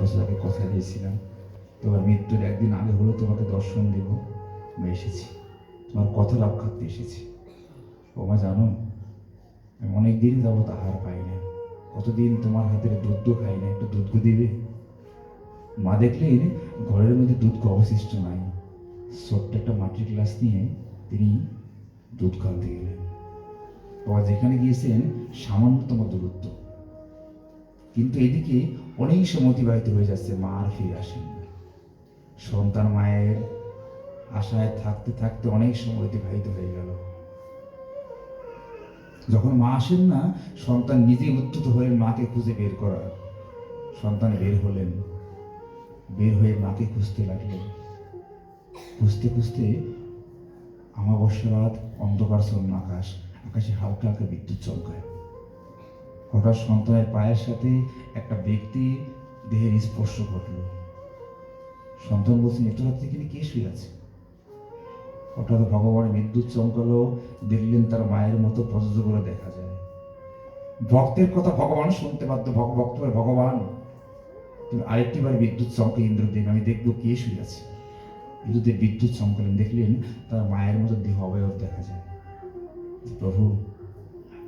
বছর আগে কথা দিয়েছিলাম, তোমার মৃত্যুর একদিন আগে হলো তোমাকে দর্শন দেব, আমি এসেছি। তোমার কথা রক্ষার্থে এসেছি। ও মা জানো, আমি অনেক দিন যাবত আহার পাই না কতদিন তোমার হাতের দুধ খাই না একটু দুধ দিবে? মা দেখলেন ঘরের মধ্যে দুধ অবশিষ্ট নাই। ছোট্ট একটা মাটির গ্লাস নিয়ে তিনি দুধ খাওয়াতে গেলেন। বাবা যেখানে গিয়েছেন, সামান্যতম দূরত্ব। কিন্তু এদিকে অনেক সময় অতিবাহিত হয়ে যাচ্ছে মা আর ফিরে আসেন সন্তান মায়ের আশায় থাকতে থাকতে অনেক সময় অতিবাহিত হয়ে গেল। যখন মা আসেন না, সন্তান নিজেই উত্তুত হলেন মাকে খুঁজে বের করার সন্তান বের হলেন। বের হয়ে মাকে খুঁজতে লাগলেন। খুঁজতে খুঁজতে আমাবস্যা রাত, অন্ধকার আকাশ, আকাশে হালকা হালকা বিদ্যুৎ চমকায়। হঠাৎ সন্তানের পায়ের সাথে একটা ব্যক্তি দেহের স্পর্শ ঘটল। সন্তান বলছেন এত রাত থেকে কে শুয়ে আছে? হঠাৎ ভগবান বিদ্যুৎ চমকালো, দেখলেন তার মায়ের মতো প্রযোজ্যগুলো দেখা যায়। ভক্তের কথা ভগবান শুনতে বাধ্য ভক্ত ভগবান, তুমি আরেকটি বার বিদ্যুৎ চমকে ইন্দ্রদেব, আমি দেখব কে শুয়ে আছে। ইন্দ্রদেব বিদ্যুৎ চমকালেন, দেখলেন তার মায়ের মতো দেহ অবয়ব দেখা যায়। প্রভু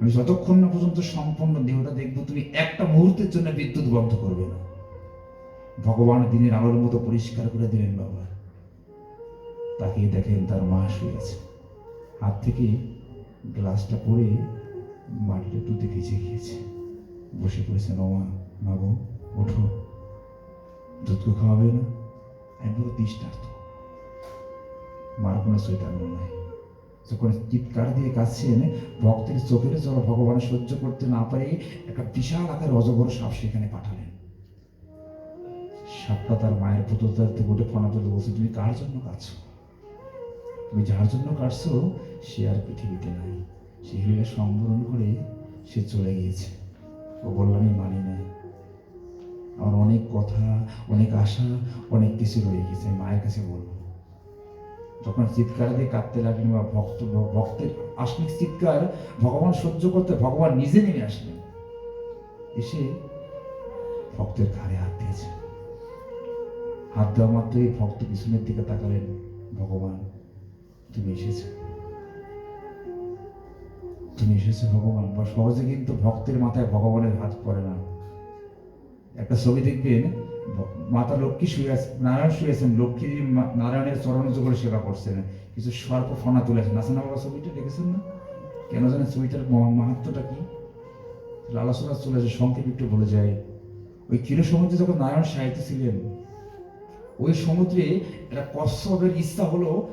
আমি যতক্ষণ না পর্যন্ত সম্পূর্ণ দেহটা দেখব, তুমি একটা মুহূর্তের জন্য বিদ্যুৎ বন্ধ করবে না। ভগবান দিনের আলোর মতো পরিষ্কার করে দিলেন বাবা। তাকিয়ে দেখেন তার মা শুয়ে আছে। হাত থেকে গ্লাসটা পরে মাটিটা টুতে ভিজে গিয়েছে বসে পড়েছেন ও মা গো, ওঠো। দুধ তো খাওয়াবে না? আমি পুরো তৃষ্ণার্ত মার কোনো চৈতন্য নাই। যখন চিৎকার দিয়ে কাঁদছেন ভক্তের চোখের জল ভগবান সহ্য করতে না পারে একটা বিশাল আকার অজগর সাপ সেখানে পাঠালেন। সাপটা তার মায়ের পুতুলতার থেকে উঠে ফোনা তুলে বলছে, তুমি কার জন্য কাঁদছো? তুমি যার জন্য কাটছো সে আর পৃথিবীতে নাই। সে হইলে সম্বরণ করে সে চলে গিয়েছে। ও বলল, আমি মানি না। আমার অনেক কথা, অনেক আশা, অনেক কিছু রয়ে গেছে। মায়ের কাছে বলব যখন চিৎকার দিয়ে কাঁদতে লাগলেন বা ভক্ত, ভক্তের আসনিক চিৎকার ভগবান সহ্য করতে, ভগবান নিজে নেমে আসলেন। এসে ভক্তের ঘাড়ে হাত দিয়েছে হাত দেওয়া মাত্রই ভক্ত পিছনের দিকে তাকালেন। ভগবান, তুমি এসেছ। তুমি এসেছ ভগবান। বা সহজে কিন্তু ভক্তের মাথায় ভগবানের হাত পড়ে না। একটা ছবি দেখবেন মাতা লক্ষ্মী শুয়ে আছে, নারায়ণ শুয়ে আছেন, লক্ষ্মী নারায়ণের চরণ করে সেবা করছেন। কিছু সর্প ফনা তুলে আছেন আছে। না বাবা ছবিটা দেখেছেন না? কেন জানেন ছবিটার মহা- মাহাত্ম্যটা কি? আলোচনা চলে আসে সংক্ষেপ একটু বলে যায়। ওই ক্ষীর সমুদ্রে যখন নারায়ণ সাহিত্য ছিলেন, ওই সমুদ্রে একটা কশ্যপের ইচ্ছা হলো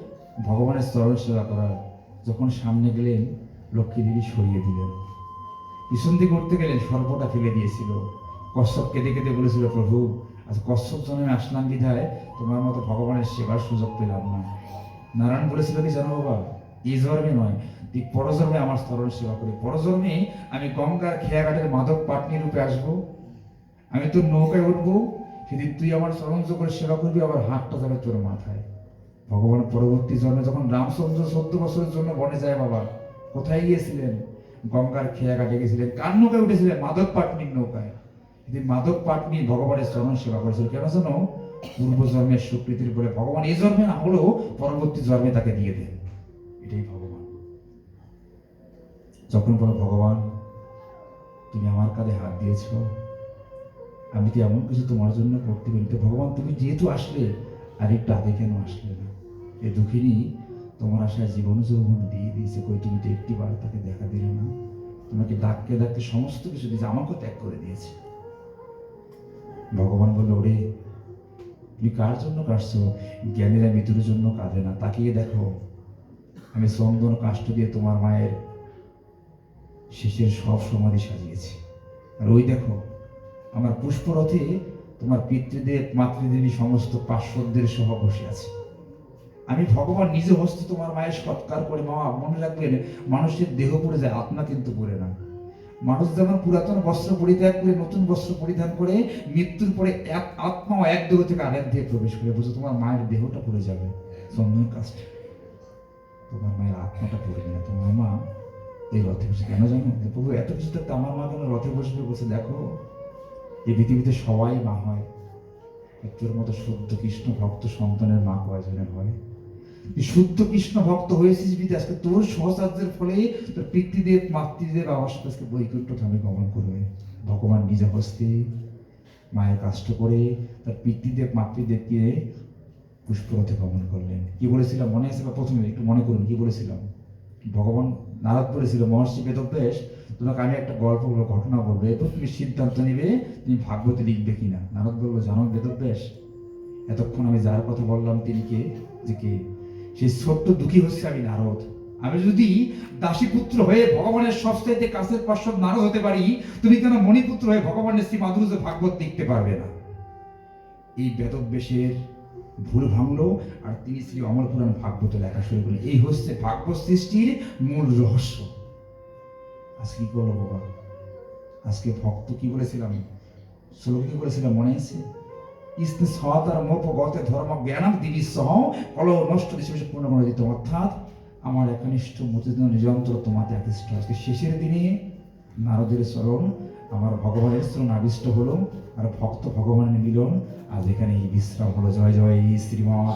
ভগবানের চরণ সেবা করার। যখন সামনে গেলেন, লক্ষ্মী দেবী সরিয়ে দিলেন। পিছন দিকে উঠতে গেলেন, সর্পটা ফেলে দিয়েছিল। কশ্যপ কেঁদে কেঁদে বলেছিল, প্রভু আজ কশ্যপ জন্মে আসলাম বিধায় তোমার মতো ভগবানের সেবার সুযোগ পেলাম না। নারায়ণ বলেছিল কি জানো বাবা? এই জন্মে নয়, তুই পরজন্মে আমার স্তরণ সেবা করি। পরজন্মে আমি গঙ্গার খেয়াঘাটের মাদক পাটনি রূপে আসব। আমি তোর নৌকায় উঠবো। সেদিন তুই আমার স্মরণ করে সেবা করবি, আবার হাতটা যাবে তোর মাথায়। ভগবান পরবর্তী জন্মে যখন রামচন্দ্র চোদ্দ বছরের জন্য বনে যায় বাবা, কোথায় গিয়েছিলেন? গঙ্গার খেয়া ঘাটে গেছিলেন। কার নৌকায় উঠেছিলেন? মাদক পাটনির নৌকায়। সেদিন মাদক নিয়ে ভগবানের চরণ সেবা করেছিল কেন জানো? পূর্ব জন্মের স্বীকৃতির বলে ভগবান এই জন্মে না হলেও পরবর্তী জন্মে তাকে দিয়ে দেন। এটাই ভগবান। যখন বলো, ভগবান, তুমি আমার কাঁধে হাত দিয়েছ, আমি তো এমন কিছু তোমার জন্য করতে পারি তো ভগবান, তুমি যেহেতু আসলে আর একটু আগে কেন আসলে না? এই দুঃখিনী, তোমার আশায় জীবন যৌবন দিয়ে দিয়েছে কই? তুমি তো একটি বার তাকে দেখা দিলে না। তোমাকে ডাকতে ডাকতে সমস্ত কিছু দিয়েছে, আমাকেও ত্যাগ করে দিয়েছে। ভগবান বলল, ওরে, তুমি কার জন্য কাটছো জ্ঞানীরা মৃত্যুর জন্য কাঁদে না। তাকিয়ে দেখো, আমি চন্দন কাষ্ট দিয়ে তোমার মায়ের শেষের সব সমাধি সাজিয়েছি। আর ওই দেখো, আমার পুষ্পরথে তোমার পিতৃদেব, মাতৃদেবী সমস্ত পার্শ্বদের সহ বসে আছে। আমি ভগবান নিজে হস্তে তোমার মায়ের সৎকার করে মা মনে রাখবেন, মানুষের দেহ পড়ে যায়, আত্মা কিন্তু পড়ে না। মানুষ যেমন পুরাতন বস্ত্র পরিত্যাগ করে, নতুন বস্ত্র পরিধান করে, মৃত্যুর পরে এক আত্মাও এক দেহ থেকে আরেক দেহে প্রবেশ করে, বুঝো তোমার মায়ের দেহটা পড়ে যাবে। চন্দন কাজটা তোমার মায়ের আত্মাটা পড়বে না তোমার মা এই রথে বসে, কেন জানো? প্রভু এত কিছু থাকতে আমার মা কেন রথে বসবে? বসে দেখো এই পৃথিবীতে সবাই মা হয়। তোর মতো শুদ্ধ কৃষ্ণ ভক্ত সন্তানের মা কয়জনের হয়? শুদ্ধ কৃষ্ণ ভক্ত হয়েছিস বিধে আজকে তোর সহচার্যের ফলে তোর পিতৃদেব, মাতৃদেব আমার সাথে আজকে বৈকুণ্ঠ ধামে গমন করবে। ভগবান নিজে হস্তে মায়ের কাষ্ট করে তার পিতৃদেব, মাতৃদেবকে পুষ্পরথে গমন করলেন। কি বলেছিলাম? মনে আছে বা প্রথমে? একটু মনে করুন, কি বলেছিলাম? ভগবান নারদ বলেছিল, মহর্ষি বেদব্যাস, তোমাকে আমি একটা গল্প বলব, ঘটনা বলব। এরপর তুমি সিদ্ধান্ত নিবে, তুমি ভাগবতে লিখবে কিনা। নারদ বলল, জানো বেদব্যাস, এতক্ষণ আমি যার কথা বললাম, তিনি কে? যে কে? সেই ছোট্ট দুঃখী হচ্ছে আমি নারদ। আমি যদি দাসীপুত্র হয়ে ভগবানের সবচাইতে কাছের পার্শ্বদ নারদ হতে পারি, তুমি কেন মণিপুত্র হয়ে ভগবানের শ্রী মাধুর্য ভাগবত দেখতে পারবে না? এই বেদব্যাসের ভুল ভাঙলো আর তিনি শ্রী অমর পুরাণ ভাগবত লেখা শুরু করলেন। এই হচ্ছে ভাগবত সৃষ্টির মূল রহস্য। আজকে কি করল বাবা? আজকে ভক্ত কি বলেছিলাম? শ্লোক কি বলেছিলাম মনে আছে? ইস্তে সতার মোপ গতে ধর্ম জ্ঞানম দিবি সহ কল নষ্ট দিশে পূর্ণ করে দিত। অর্থাৎ আমার একনিষ্ঠ মতিদ নিযন্ত্র তোমাতে আকৃষ্ট। আজকে শেষের দিনে নারদের স্মরণ, আমার ভগবানের চরণ আবিষ্ট হলো, আর ভক্ত ভগবানের মিলন, আজ এখানে এই বিশ্রাম হলো। জয় জয়, শ্রীমৎ।